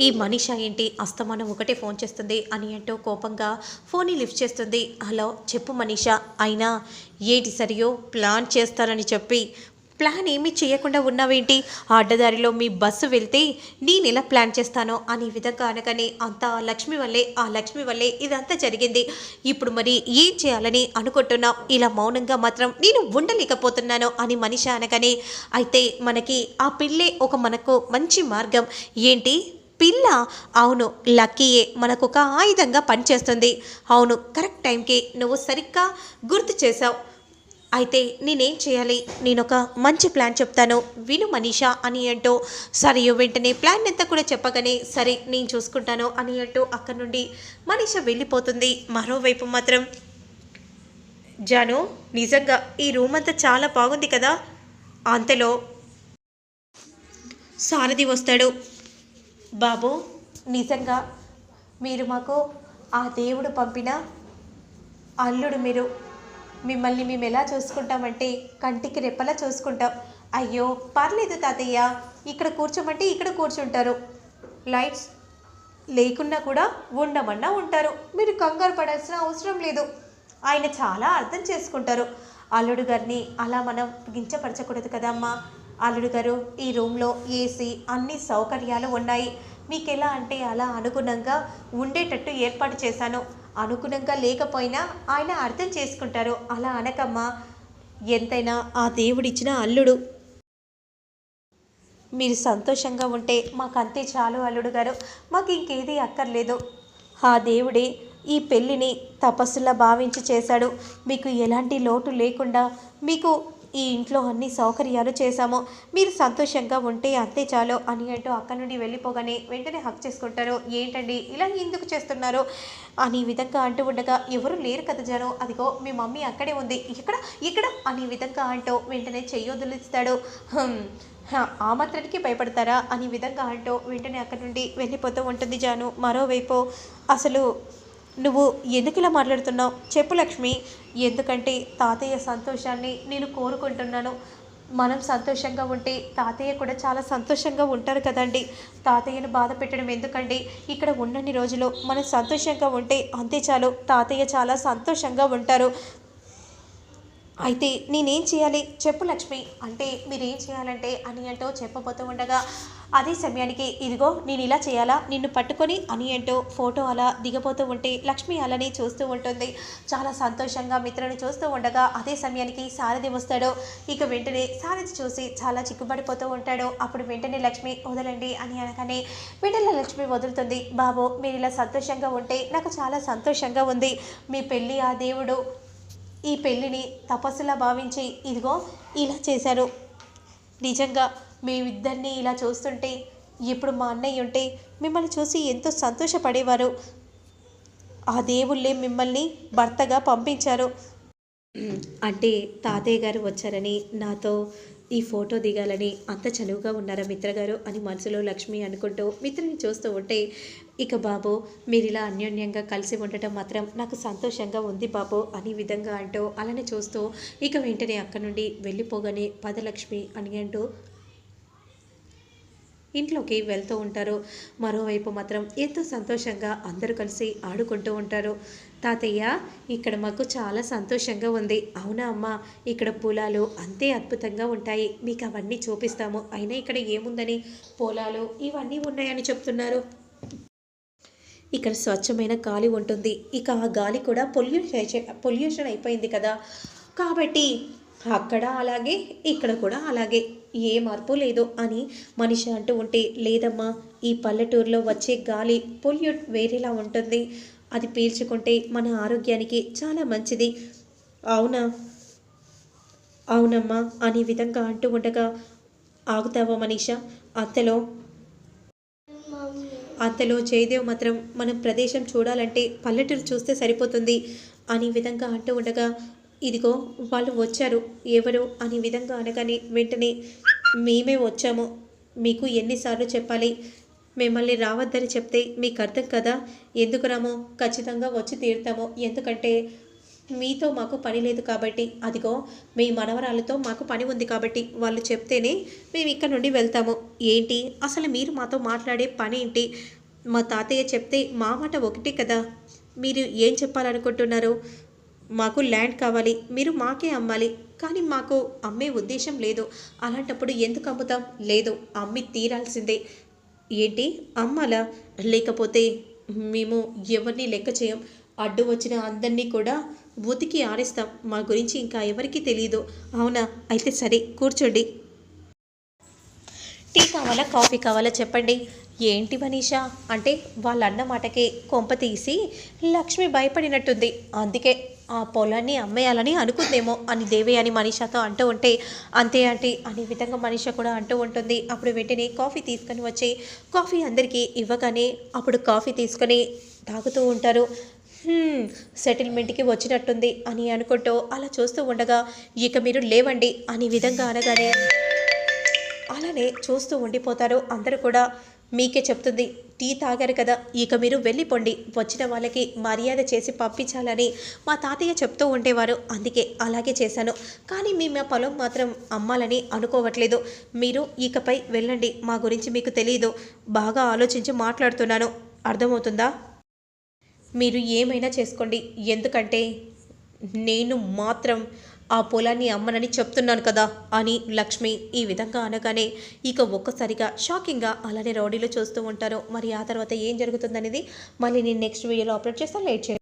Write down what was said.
ఈ మనిష ఏంటి? అస్తమానం ఒకటే ఫోన్ చేస్తుంది. అని అంటూ కోపంగా ఫోన్ని లిఫ్ట్ చేస్తుంది. హలో చెప్పు మనీష. అయినా ఏటి సరియో ప్లాన్ చేస్తారని చెప్పి ప్లాన్ ఏమీ చేయకుండా ఉన్నావేంటి? అడ్డదారిలో మీ బస్సు వెళ్తే నేను ఎలా ప్లాన్ చేస్తానో అనే విధంగా అనగానే అంతా లక్ష్మి వల్లే ఆ లక్ష్మి వల్లే ఇదంతా జరిగింది. ఇప్పుడు మరి ఏం చేయాలని అనుకుంటున్నావు? ఇలా మౌనంగా మాత్రం నేను ఉండలేకపోతున్నాను అని మనిషి అనగానే అయితే మనకి ఆ పిల్లే ఒక మనకు మంచి మార్గం. ఏంటి? పిల్ల అవును లక్కీయే మనకు ఒక ఆయుధంగా పనిచేస్తుంది. అవును కరెక్ట్ టైంకి నువ్వు సరిగ్గా గుర్తు చేసావు అయితే నేనేం చేయాలి? నేను ఒక మంచి ప్లాన్ చెప్తాను. విను మనీషా అని అంటూ సరే వెంటనే ప్లాన్ ఎంత కూడా చెప్పగానే సరే నేను చూసుకుంటాను అని అంటూ అక్కడి నుండి మనీష వెళ్ళిపోతుంది. మరోవైపు మాత్రం జాను నిజంగా ఈ రూమ్ అంతా చాలా బాగుంది కదా? అంతలో సారథి వస్తాడు. బాబు నిజంగా మీరు మాకు ఆ దేవుడు పంపిన అల్లుడు మీరు మిమ్మల్ని మేము ఎలా చూసుకుంటామంటే కంటికి రెప్పలా చూసుకుంటాం. అయ్యో పర్లేదు తాతయ్య ఇక్కడ కూర్చోమంటే ఇక్కడ కూర్చుంటారు. లైట్స్ లేకున్నా కూడా ఉండమన్నా ఉంటారు. మీరు కంగారు పడాల్సిన అవసరం లేదు. ఆయన చాలా అర్థం చేసుకుంటారు. అల్లుడు గారిని అలా మనం గించపరచకూడదు కదమ్మా అల్లుడు గారు ఈ రూమ్లో ఏసీ అన్ని సౌకర్యాలు ఉన్నాయి. మీకు ఎలా అంటే అలా అనుగుణంగా ఉండేటట్టు ఏర్పాటు చేశాను. అనుగుణంగా లేకపోయినా ఆయన అర్థం చేసుకుంటారు. అలా అనకమ్మా ఎంతైనా ఆ దేవుడిచ్చిన అల్లుడు. మీరు సంతోషంగా ఉంటే మాకు అంతే చాలు అల్లుడు గారు. మాకు ఇంకేది అక్కర్లేదు. ఆ దేవుడే ఈ పెళ్ళిని తపస్సులా భావించి చేశాడు. మీకు ఎలాంటి లోటు లేకుండా మీకు ఈ ఇంట్లో అన్ని సౌకర్యాలు చేశాము. మీరు సంతోషంగా ఉంటే అంతే చాలు అని అంటూ అక్కడి నుండి వెళ్ళిపోగానే వెంటనే హక్ చేసుకుంటారు. ఏంటండి? ఇలా ఎందుకు చేస్తున్నారు? అని విధంగా అంటూ ఉండగా ఎవరు లేరు కదా జనం. అదిగో మీ మమ్మీ అక్కడే ఉంది. ఇక్కడ ఇక్కడ అనే విధంగా అంటూ వెంటనే చెయ్యొదులిస్తాడు ఆ మాత్రానికి భయపడతారా? అని విధంగా అంటూ వెంటనే అక్కడి నుండి వెళ్ళిపోతూ ఉంటుంది జాను. మరోవైపు అసలు నువ్వు ఎందుకు ఇలా మాట్లాడుతున్నావు? చెప్పు లక్ష్మి. ఎందుకంటే తాతయ్య సంతోషాన్ని నేను కోరుకుంటున్నాను. మనం సంతోషంగా ఉంటే తాతయ్య కూడా చాలా సంతోషంగా ఉంటారు కదండి. తాతయ్యను బాధ పెట్టడం ఎందుకండి? ఇక్కడ ఉన్నన్ని రోజులు మనం సంతోషంగా ఉంటే అంతే చాలు. తాతయ్య చాలా సంతోషంగా ఉంటారు. అయితే నేనేం చేయాలి? చెప్పు లక్ష్మి. అంటే మీరేం చేయాలంటే అని అంటూ చెప్పబోతూ ఉండగా అదే సమయానికి ఇదిగో నేను ఇలా చేయాలా? నిన్ను పట్టుకొని అని అంటూ ఫోటో అలా దిగబోతూ ఉంటే లక్ష్మి అలానే చూస్తూ ఉంటుంది. చాలా సంతోషంగా మిత్రుని చూస్తూ ఉండగా అదే సమయానికి సారథి వస్తాడు. ఇక వెంటనే సారథి చూసి చాలా చిక్కుబడిపోతూ ఉంటాడు. అప్పుడు వెంటనే లక్ష్మి వదలండి అని అనగానే వెంటనే లక్ష్మి వదులుతుంది. బాబు మీరు ఇలా సంతోషంగా ఉంటే నాకు చాలా సంతోషంగా ఉంది. మీ పెళ్ళి ఆ దేవుడు ఈ పెళ్ళిని తపస్సులా భావించి ఇదిగో ఇలా చేశారు. నిజంగా మేమిద్దరినీ ఇలా చూస్తుంటే ఇప్పుడు మా అన్నయ్య ఉంటే మిమ్మల్ని చూసి ఎంతో సంతోషపడేవారు. ఆ దేవుళ్ళే మిమ్మల్ని భర్తగా పంపించారు. అంటే తాతయ్య గారు వచ్చారని నాతో ఈ ఫోటో దిగాలని అంత చనువుగా ఉన్నారా మిత్రగారు అని మనసులో లక్ష్మి అనుకుంటూ మిత్రుని చూస్తూ ఉంటే ఇక బాబు మీరు ఇలా అన్యోన్యంగా కలిసి ఉండటం మాత్రం నాకు సంతోషంగా ఉంది బాబు అని విధంగా అంటూ అలానే చూస్తూ ఇక వెంటనే అక్కడి నుండి వెళ్ళిపోగానే పదలక్ష్మి అని అంటూ ఇంట్లోకి వెళ్తూ ఉంటారు. మరోవైపు మాత్రం ఎంతో సంతోషంగా అందరూ కలిసి ఆడుకుంటూ ఉంటారు. తాతయ్య ఇక్కడ మాకు చాలా సంతోషంగా ఉంది. అవునా అమ్మ? ఇక్కడ పొలాలు అంతే అద్భుతంగా ఉంటాయి. మీకు అవన్నీ చూపిస్తాము. అయినా ఇక్కడ ఏముందని? పొలాలు ఇవన్నీ ఉన్నాయని చెప్తున్నారు. ఇక్కడ స్వచ్ఛమైన గాలి ఉంటుంది. ఇక ఆ గాలి కూడా పొల్యూషన్ పొల్యూషన్ అయిపోయింది కదా. కాబట్టి అక్కడ అలాగే ఇక్కడ కూడా అలాగే. ఏ మార్పు లేదు అని మనిషి అంటూ ఉంటే లేదమ్మా ఈ పల్లెటూరులో వచ్చే గాలి పొల్యూట్ వేరేలా ఉంటుంది. అది పీల్చుకుంటే మన ఆరోగ్యానికి చాలా మంచిది. అవునా? అవునమ్మా అనే విధంగా అంటూ ఉండగా ఆగుతావా మనీష? అత్తలో అత్తలో జయదేవ్ మాత్రం మనం ప్రదేశం చూడాలంటే పల్లెటూరు చూస్తే సరిపోతుంది అనే విధంగా అంటూ ఉండగా ఇదిగో వాళ్ళు వచ్చారు. ఎవరు? అనే విధంగా అనగానే వెంటనే మేమే వచ్చాము. మీకు ఎన్నిసార్లు చెప్పాలి? మిమ్మల్ని రావద్దని చెప్తే మీకు అర్థం కదా? ఎందుకు రామో? ఖచ్చితంగా వచ్చి తీరుతాము. ఎందుకంటే మీతో మాకు పని లేదు కాబట్టి. అదిగో మీ మనవరాలతో మాకు పని ఉంది కాబట్టి వాళ్ళు చెప్తేనే మేము ఇక్కడ నుండి వెళ్తాము. ఏంటి? అసలు మీరు మాతో మాట్లాడే పని ఏంటి? మా తాతయ్య చెప్తే మా మాట ఒకటే కదా. మీరు ఏం చెప్పాలనుకుంటున్నారు? మాకు ల్యాండ్ కావాలి. మీరు మాకే అమ్మాలి. కానీ మాకు అమ్మే ఉద్దేశం లేదు. అలాంటప్పుడు ఎందుకు అమ్ముతాం? లేదు అమ్మి తీరాల్సిందే. ఏంటి? అమ్మాలా? లేకపోతే మేము ఎవరిని లెక్క చేయం? అడ్డు వచ్చిన అందరినీ కూడా ఉతికి ఆరేస్తాం. మా గురించి ఇంకా ఎవరికీ తెలియదు అవునా? అయితే సరే కూర్చోండి. టీ కావాలా? కాఫీ కావాలా? చెప్పండి. ఏంటి మనీషా? అంటే వాళ్ళ అన్న మాటకి కొంప తీసి లక్ష్మి భయపడినట్టుంది. అందుకే ఆ పొలాన్ని అమ్మేయాలని అనుకుందేమో అని దేవి అని మనీషాతో అంటూ ఉంటే అంతే ఆంటీ అనే విధంగా మనీష కూడా అంటూ ఉంటుంది. అప్పుడు వెంటనే కాఫీ తీసుకొని వచ్చి కాఫీ అందరికీ ఇవ్వగానే అప్పుడు కాఫీ తీసుకొని తాగుతూ ఉంటారు. సెటిల్మెంట్కి వచ్చినట్టుంది అని అనుకుంటూ అలా చూస్తూ ఉండగా ఇక మీరు లేవండి అనే విధంగా అనగానే అలానే చూస్తూ ఉండిపోతారు. అందరూ కూడా మీకే చెప్తుంది టీ తాగారు కదా ఇక మీరు వెళ్ళిపోండి. వచ్చిన వాళ్ళకి మర్యాద చేసి పంపించాలని మా తాతయ్య చెప్తూ ఉండేవారు. అందుకే అలాగే చేశాను. కానీ మీ మా పొలం మాత్రం అమ్మాలని అనుకోవట్లేదు. మీరు ఇకపై వెళ్ళండి. మా గురించి మీకు తెలియదు బాగా ఆలోచించి మాట్లాడుతున్నాను. అర్థమవుతుందా? మీరు ఏమైనా చేసుకోండి. ఎందుకంటే నేను మాత్రం ఆ పొలాన్ని అమ్మనని చెప్తున్నాను కదా అని లక్ష్మి ఈ విధంగా అనగానే ఇక ఒక్కసారిగా షాకింగ్గా అలానే రౌడీలు చూస్తూ ఉంటారు. మరి ఆ తర్వాత ఏం జరుగుతుందనేది మళ్ళీ నేను నెక్స్ట్ వీడియోలో అప్లోడ్ చేస్తాను లేట్ చేయండి